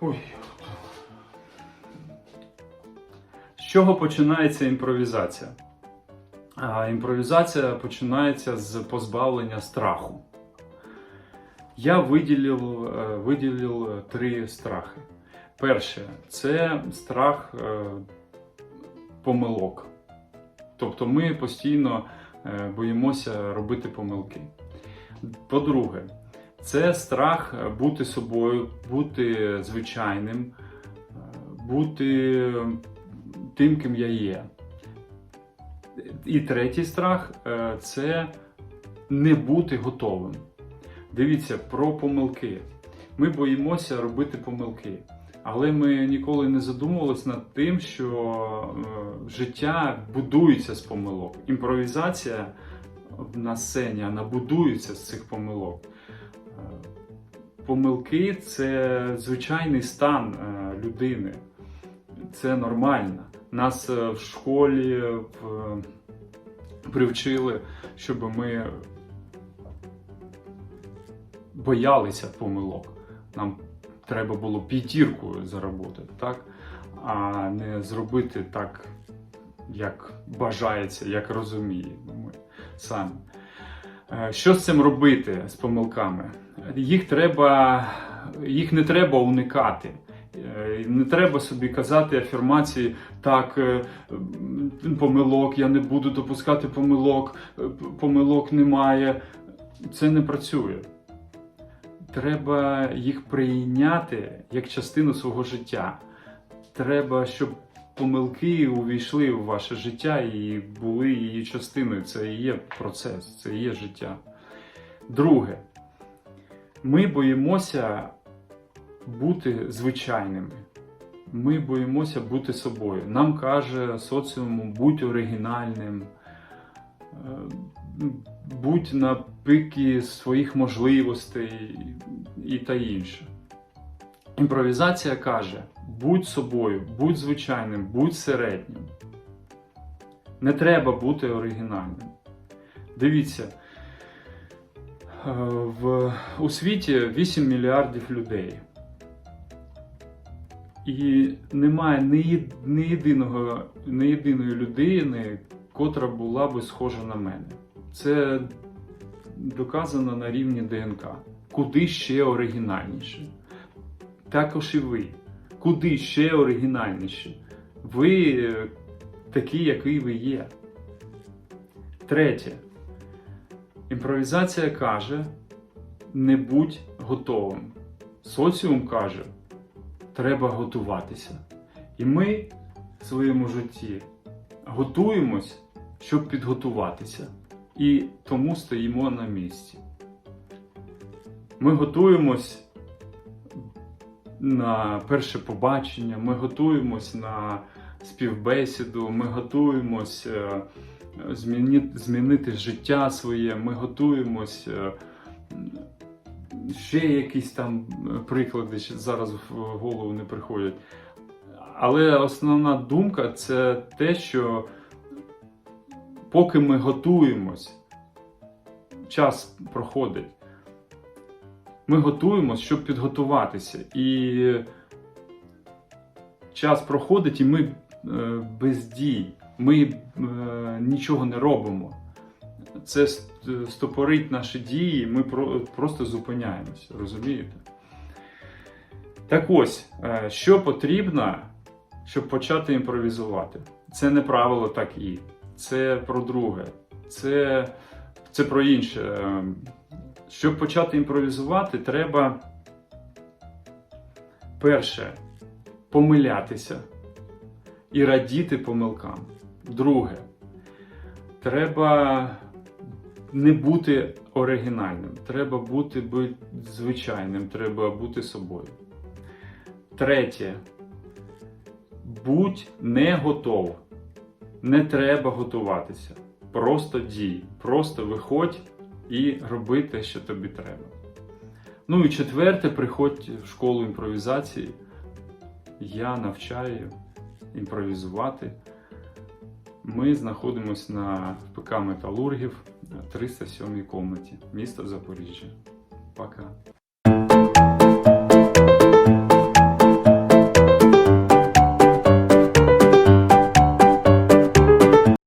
Ой. З чого починається імпровізація? А, імпровізація починається з позбавлення страху. Я виділив, е, виділив три страхи. Перше це страх е, помилок. Тобто ми постійно е, боїмося робити помилки. По-друге, це страх бути собою, бути звичайним, е, бути тим, ким я є. І третій страх е, це не бути готовим. Дивіться про помилки. Ми боїмося робити помилки, але ми ніколи не задумувалися над тим, що е, життя будується з помилок. Імпровізація на сцені вона будується з цих помилок. Е, Помилки це звичайний стан е, людини. Це нормально. Нас е, в школі привчили, щоб ми боялися помилок. Нам треба було п'ятірку заробити, так? а не зробити так, як бажається, як розуміємо ми самі. Е, Що з цим робити з помилками? Їх треба, їх не треба уникати. Е, Не треба собі казати афірмації, так, е, помилок, я не буду допускати помилок, помилок немає. Це не працює. Треба їх прийняти як частину свого життя. Треба, щоб помилки увійшли в ваше життя і були її частиною. Це і є процес, це і є життя. Друге, ми боїмося бути звичайними. Ми боїмося бути собою. Нам каже соціум, будь оригінальним, е, будь на пикі своїх можливостей і та інше. Імпровізація каже: будь собою, будь звичайним, будь середнім. Не треба бути оригінальним. Дивіться, е, в, у світі 8 мільярдів людей. І немає єд- єдиного, ні єдиної людини, котра була би схожа на мене. Це доказано на рівні ДНК. Куди ще оригінальніше. Також і ви. Куди ще оригінальніше. Ви е, такі, який ви є. Третє. Імпровізація каже: не будь готовим. Соціум каже, треба готуватися. І ми в своєму житті готуємось, щоб підготуватися. І тому стоїмо на місці. Ми готуємось на перше побачення, ми готуємось на співбесіду, ми готуємось е, зміни- змінити життя своє, ми готуємось. е, Ще якісь там е, приклади зараз в голову не приходять. Але основна думка це те, що поки ми готуємось, час проходить. Ми готуємось, щоб підготуватися. І час проходить, і ми е, без дій. Ми е, нічого не робимо. Це стопорить наші дії, ми про- просто зупиняємось, розумієте? Так ось, е, що потрібно, щоб почати імпровізувати? Це не правило так і. Це про друге. Це, це про інше. Щоб почати імпровізувати, треба перше помилятися і радіти помилкам. Друге, треба не бути оригінальним, треба бути звичайним, треба бути собою. Третє. Будь не готов. Не треба готуватися. Просто дій. Просто виходь і роби те, що тобі треба. Ну і четверте, приходь в школу імпровізації. Я навчаю імпровізувати. Ми знаходимося на ПК Металургів 307 комнаті міста Запоріжжя. Пока.